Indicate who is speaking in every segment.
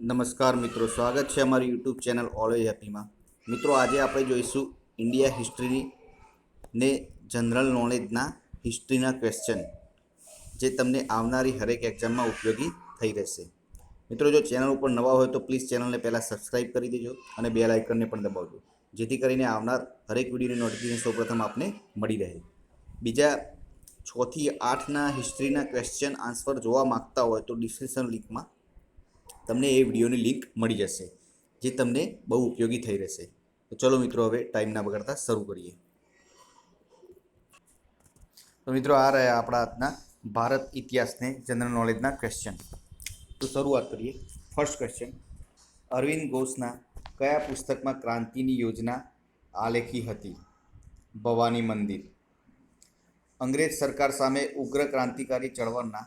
Speaker 1: નમસ્કાર મિત્રો, સ્વાગત છે અમારી યુટ્યુબ ચેનલ ઓલવેજ હેપીમાં મિત્રો, આજે આપણે જોઈશું ઇન્ડિયા હિસ્ટ્રીની ને જનરલ નોલેજના હિસ્ટ્રીના ક્વેશ્ચન જે તમને આવનારી હરેક એક્ઝામમાં ઉપયોગી થઈ રહેશે. મિત્રો, જો ચેનલ ઉપર નવા હોય તો પ્લીઝ ચેનલને પહેલાં સબસ્ક્રાઈબ કરી દેજો અને બે લાઇકનને પણ દબાવજો, જેથી કરીને આવનાર હરેક વિડીયોની નોટિફિકેશન સૌપ્રથમ આપને મળી રહે. બીજા છથી આઠના હિસ્ટ્રીના ક્વેશ્ચન આન્સર જોવા માંગતા હોય તો ડિસ્ક્રિપ્શન લિંકમાં તમને એ વિડીયોની લિંક મળી જશે, જે તમને બહુ ઉપયોગી થઈ રહેશે. તો ચલો મિત્રો, હવે ટાઈમ ના બગાડતા શરૂ કરીએ. તો મિત્રો, આ રહ્યા આપણા આજના ભારત ઇતિહાસને જનરલ નોલેજના ક્વેશ્ચન તો શરૂઆત કરીએ. ફર્સ્ટ ક્વેશ્ચન અરવિંદ ઘોષના કયા પુસ્તકમાં ક્રાંતિની યોજના આલેખી હતી? ભવાની મંદિર. અંગ્રેજ સરકાર સામે ઉગ્ર ક્રાંતિકારી ચળવળના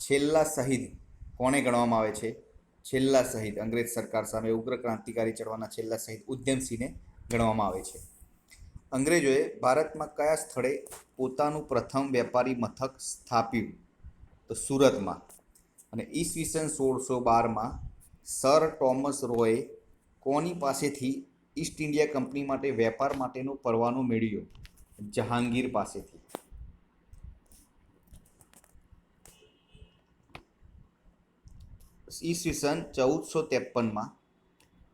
Speaker 1: છેલ્લા શહીદ કોને ગણવામાં આવે છે? છેલ્લા સહિત અંગ્રેજ સરકાર સામે ઉગ્ર ક્રાંતિકારી ચડવાના છેલ્લા સહિત ઉદ્યમસિંહને ગણવામાં આવે છે. અંગ્રેજોએ ભારતમાં કયા સ્થળે પોતાનું પ્રથમ વેપારી મથક સ્થાપ્યું? તો સુરતમાં. અને ઈસવીસન સોળસો બારમાં સર ટોમસ રોએ કોની પાસેથી ઈસ્ટ ઇન્ડિયા કંપની માટે વેપાર માટેનો પરવાનો મેળવ્યો? જહાંગીર પાસેથી. ઈસવીસન ચૌદસો ત્રેપનમાં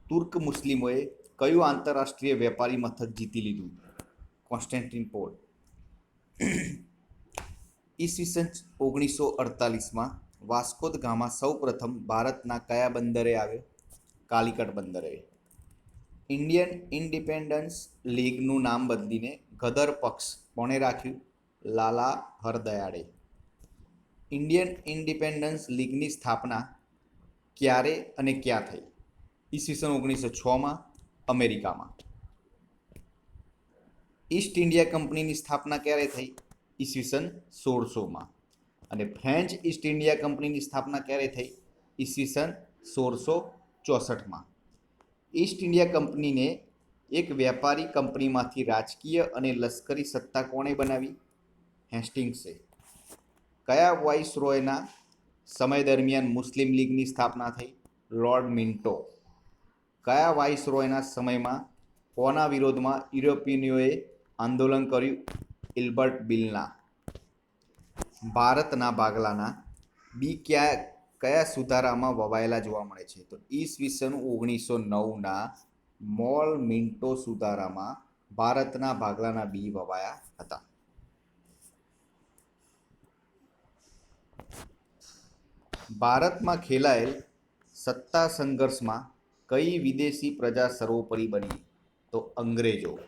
Speaker 1: તુર્ક મુસ્લિમોએ કયું આંતરરાષ્ટ્રીય વેપારી મથક જીતી લીધું? કોન્સ્ટેન્ટિન કોન્સ્ટેન્ટિનોપોલ ઈસવીસન ઓગણીસો અડતાલીસમાં વાસ્કોદ ગામા સૌ પ્રથમ ભારતના કયા બંદરે આવ્યો કાલિકટ બંદરે. ઇન્ડિયન ઇન્ડિપેન્ડન્સ લીગનું નામ બદલીને ગદર પક્ષ કોણે રાખ્યું? લાલા હરદયાળે. ઇન્ડિયન ઇન્ડિપેન્ડન્સ લીગની સ્થાપના ક્યારે અને ક્યાં થઈ? ઈસવીસન ઓગણીસો છમાં અમેરિકામાં. ઈસ્ટ ઇન્ડિયા કંપનીની સ્થાપના ક્યારે થઈ? ઈસવીસન સોળસોમાં. અને ફ્રેન્ચ ઈસ્ટ ઇન્ડિયા કંપનીની સ્થાપના ક્યારે થઈ? ઈસવીસન સોળસો ચોસઠમાં ઈસ્ટ ઇન્ડિયા કંપનીને એક વેપારી કંપનીમાંથી રાજકીય અને લશ્કરી સત્તા કોણે બનાવી? હેસ્ટિંગ્સે કયા વાઇસરોયના સમય દરમિયાન મુસ્લિમ લીગની સ્થાપના થઈ. Lord Minto. કયા વાઇસરોયના સમયમાં કોના વિરોધમાં યુરોપિયનોએ આંદોલન કર્યું? ઇલ્બર્ટ બિલના. ભારતના ભાગલાના બી ક્યાં, કયા સુધારામાં વવાયેલા જોવા મળે છે? તો ઈસવીસન ઓગણીસો નવના મોલ મિન્ટો સુધારામાં ભારતના ભાગલાના બી વવાયા હતા. ભારતમાં ખેલાયેલ સત્તા સંઘર્ષમાં કઈ વિદેશી પ્રજા સર્વોપરી બની? તો અંગ્રેજો.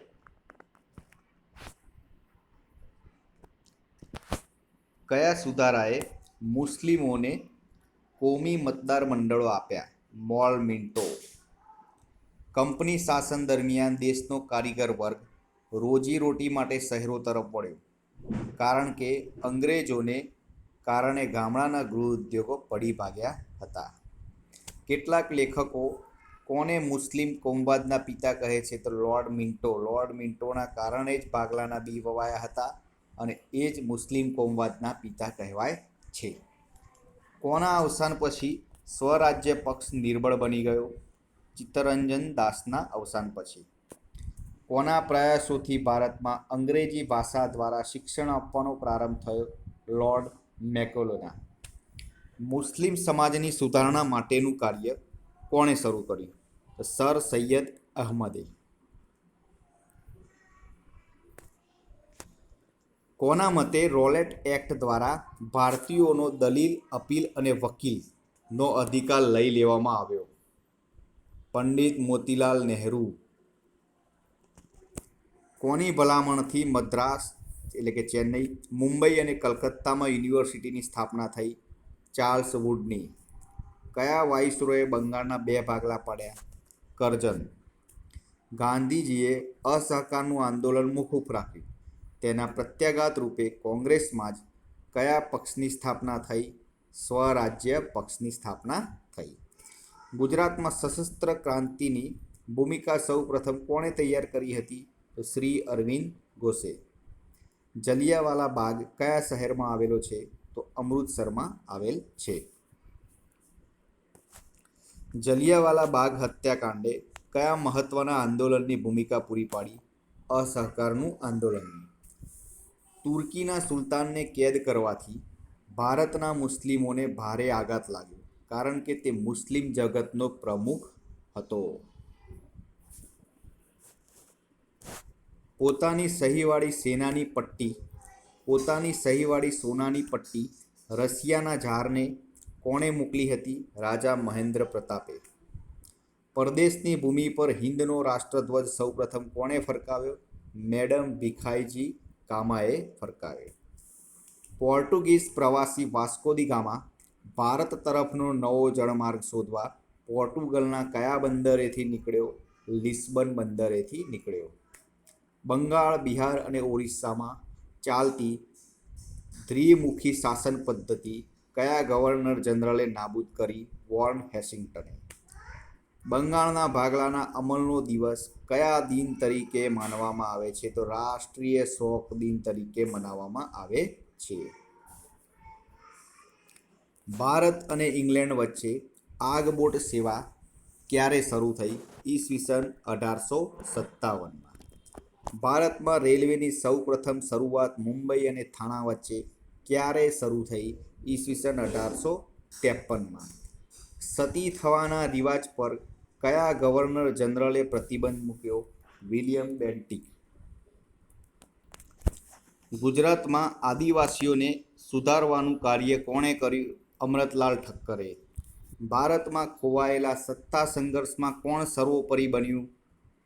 Speaker 1: કયા સુધારાએ મુસ્લિમોને કોમી મતદાર મંડળો આપ્યા? મોલ મિન્ટો કંપની શાસન દરમિયાન દેશનો કારીગર વર્ગ રોજીરોટી માટે શહેરો તરફ વળ્યો. કારણ કે અંગ્રેજોને કારણે ગામડાના ગૃહ ઉદ્યોગો પડી ભાગ્યા હતા. કેટલાક લેખકો કોને મુસ્લિમ કોમવાદના પિતા કહે છે તો લોર્ડ મિન્ટો. લોર્ડ મિન્ટોના કારણે જ ભાગલાના બી વવાયા હતા અને એ જ મુસ્લિમ કોમવાદના પિતા કહેવાય છે. કોના અવસાન પછી સ્વરાજ્ય પક્ષ નિર્બળ બની ગયો? ચિત્તરંજન દાસના અવસાન પછી. કોના પ્રયાસોથી ભારતમાં અંગ્રેજી ભાષા દ્વારા શિક્ષણ આપવાનો પ્રારંભ થયો? લોર્ડ મેકોલોના. મુસ્લિમ સમાજની સુધારણા માટેનું કાર્ય કોણે શરૂ કર્યું? તો સર સૈયદ અહમદે. કોના મતે રોલેટ એક્ટ દ્વારા ભારતીયોનો દલીલ, અપીલ અને વકીલનો અધિકાર લઈ લેવામાં આવ્યો? પંડિત મોતીલાલ નહેરુ. કોની ભલામણથી મદ્રાસ એટલે કે ચેન્નઈ, મુંબઈ અને કલકત્તામાં યુનિવર્સિટીની સ્થાપના થઈ ચાર્લ્સ વુડની. કયા વાઇસરોએ બંગાળના બે ભાગલા પાડ્યા? કરજન ગાંધીજીએ અસહકારનું આંદોલન મોકૂફ રાખ્યું. તેના પ્રત્યાઘાત રૂપે કોંગ્રેસમાં જ કયા પક્ષની સ્થાપના થઈ? સ્વરાજ્ય પક્ષની સ્થાપના થઈ. ગુજરાતમાં સશસ્ત્ર ક્રાંતિની ભૂમિકા સૌ પ્રથમ કોણે તૈયાર કરી હતી? તો શ્રી અરવિંદ ઘોષે. જલિયાવાલા બાગ કયા શહેરમાં આવેલો છે? તો અમૃતસરમાં આવેલ છે. જલિયાવાલા બાગ હત્યાકાંડે કયા મહત્વના આંદોલનની ભૂમિકા પૂરી પાડી? અસહકારનું આંદોલન. તુર્કીના સુલતાનને કેદ કરવાથી ભારતના મુસ્લિમોને ભારે આઘાત લાગ્યો, કારણ કે તે મુસ્લિમ જગતનો પ્રમુખ હતો. પોતાની સહીવાળી સેનાની પટ્ટી, પોતાની સહીવાળી સોનાની પટ્ટી રશિયાના ઝારને કોણે મોકલી હતી? રાજા મહેન્દ્ર પ્રતાપે. પરદેશની ભૂમિ પર હિન્દનો રાષ્ટ્રધ્વજ સૌપ્રથમ કોણે ફરકાવ્યો? મેડમ ભીખાઈજી કામાએ ફરકાવ્યો. પોર્ટુગીઝ પ્રવાસી વાસ્કોદી ગામા ભારત તરફનો નવો જળમાર્ગ શોધવા પોર્ટુગલના કયા બંદરેથી નીકળ્યો? લિસ્બન બંદરેથી નીકળ્યો. બંગાળ, બિહાર અને ઓરિસ્સામાં ચાલતી દ્વિમુખી શાસન પદ્ધતિ કયા ગવર્નર જનરલે નાબૂદ કરી વોર્ન હેસિંગ્ટને? બંગાળના ભાગલાના અમલનો દિવસ કયા દિન તરીકે માનવામાં આવે છે? તો રાષ્ટ્રીય શોક દિન તરીકે મનાવવામાં આવે છે. ભારત અને ઇંગ્લેન્ડ વચ્ચે આગબોટ સેવા ક્યારે શરૂ થઈ? ઈસવીસન અઢારસો સત્તાવનમાં. ભારતમાં રેલવેની સૌપ્રથમ શરૂઆત મુંબઈ અને થાણા વચ્ચે ક્યારે શરૂ થઈ? ઈસવીસન અઢારસો ત્રેપનમાં. સતી થવાના રિવાજ પર કયા ગવર્નર જનરલે પ્રતિબંધ મૂક્યો? William Bentinck. ગુજરાતમાં આદિવાસીઓને સુધારવાનું કાર્ય કોણે કર્યું? અમૃતલાલ ઠક્કરે. ભારતમાં ખોવાયેલા સત્તા સંઘર્ષમાં કોણ સર્વોપરી બન્યું?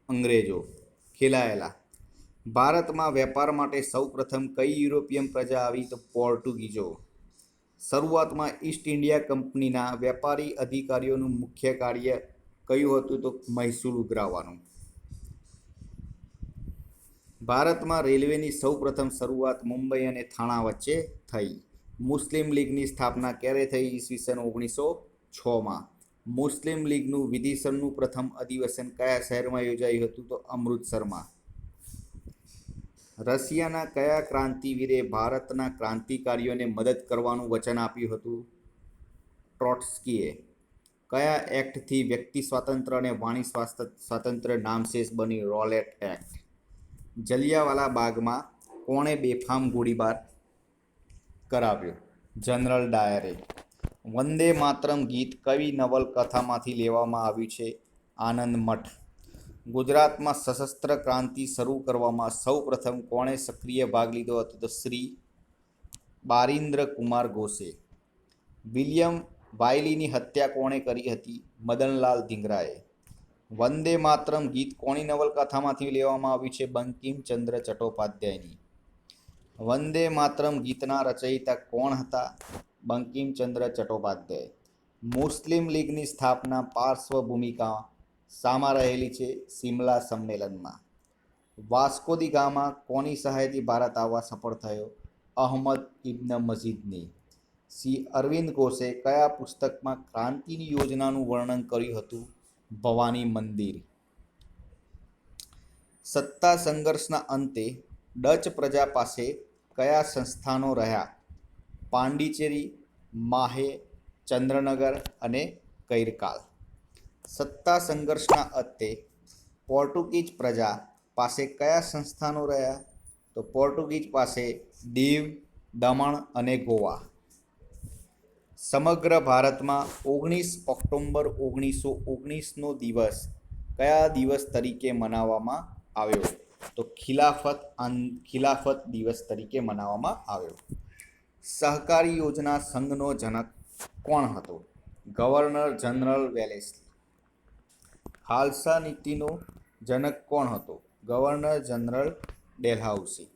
Speaker 1: અંગ્રેજો. ખેલાયેલા. ભારતમાં વેપાર માટે સૌપ્રથમ કઈ યુરોપિયન પ્રજા આવી તો પોર્ટુગીઝો શરૂઆતમાં ઈસ્ટ ઇન્ડિયા કંપનીના વેપારી અધિકારીઓનું મુખ્ય કાર્ય કયું હતું તો મહેસૂલ ઉઘરાવવાનું ભારતમાં રેલવેની સૌપ્રથમ શરૂઆત મુંબઈ અને થાણા વચ્ચે થઈ. મુસ્લિમ લીગની સ્થાપના ક્યારે થઈ ઈસવીસન ઓગણીસો છમાં? મુસ્લિમ લીગનું વિધિસરનું પ્રથમ અધિવેશન કયા શહેરમાં યોજાયું હતું તો અમૃતસરમાં? રશિયાના કયા ક્રાંતિવીરે ભારતના ક્રાંતિકારીઓને મદદ કરવાનું વચન આપ્યું હતું? ટ્રોટ્સ્કીએ. કયા એક્ટથી વ્યક્તિ સ્વાતંત્ર્ય અને વાણી સ્વાતંત્ર્ય નામશેષ બની રોલેટ એક્ટ? જલિયાવાલા બાગમાં કોણે બેફામ ગોળીબાર કરાવ્યો? જનરલ ડાયરે. વંદે માતરમ ગીત કવિ નવલકથામાંથી લેવામાં આવ્યું છે આનંદ મઠ. ગુજરાતમાં સશસ્ત્ર ક્રાંતિ શરૂ કરવામાં સૌપ્રથમ કોણે સક્રિય ભાગ લીધો હતો તો શ્રી બારિન્દ્ર કુમાર ઘોષે વિલિયમ વાયલીની હત્યા કોણે કરી હતી? મદનલાલ ધીંગરાએ. વંદે માતરમ ગીત કોની નવલકથામાંથી લેવામાં આવ્યું છે? બંકિમચંદ્ર ચટ્ટોપાધ્યાયની. વંદે માતરમ ગીતના રચયિતા કોણ હતા? બંકિમચંદ્ર ચટ્ટોપાધ્યાય. મુસ્લિમ લીગની સ્થાપના પાર્શ્વ ભૂમિકા શામાં રહેલી છે સિમલા સંમેલનમાં. વાસ્કોદી ગામા કોની સહાયથી ભારત આવવા સફળ થયો? અહમદ ઇબ્ન મજીદની શ્રી અરવિંદ ઘોષે કયા પુસ્તકમાં ક્રાંતિની યોજનાનું વર્ણન કર્યું હતું? ભવાની મંદિર. સત્તા સંઘર્ષના અંતે ડચ પ્રજા પાસે કયા સંસ્થાનો રહ્યા? પાંડિચેરી, માહે, ચંદ્રનગર અને કૈરકાલ. સત્તા સંઘર્ષના અંતે પોર્ટુગીઝ પ્રજા પાસે કયા સંસ્થાનો રહ્યા? તો પોર્ટુગીઝ પાસે દીવ, દમણ અને ગોવા. સમગ્ર ભારતમાં ઓગણીસ ઓક્ટોબર ઓગણીસો ઓગણીસનો દિવસ કયા દિવસ તરીકે મનાવવામાં આવ્યો? તો ખિલાફત ખિલાફત દિવસ તરીકે મનાવવામાં આવ્યો. સહકારી યોજના સંઘનો જનક કોણ હતો? ગવર્નર જનરલ વેલેસ્લી ખાલસા નીતિનો જનક કોણ હતો? Governor general Dalhousie.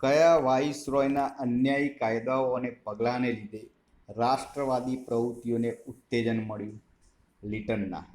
Speaker 1: કયા વાઇસરોયના અન્યાયી કાયદાઓ અને પગલાંને લીધે રાષ્ટ્રવાદી પ્રવૃત્તિઓને ઉત્તેજન મળ્યું? લિટનના.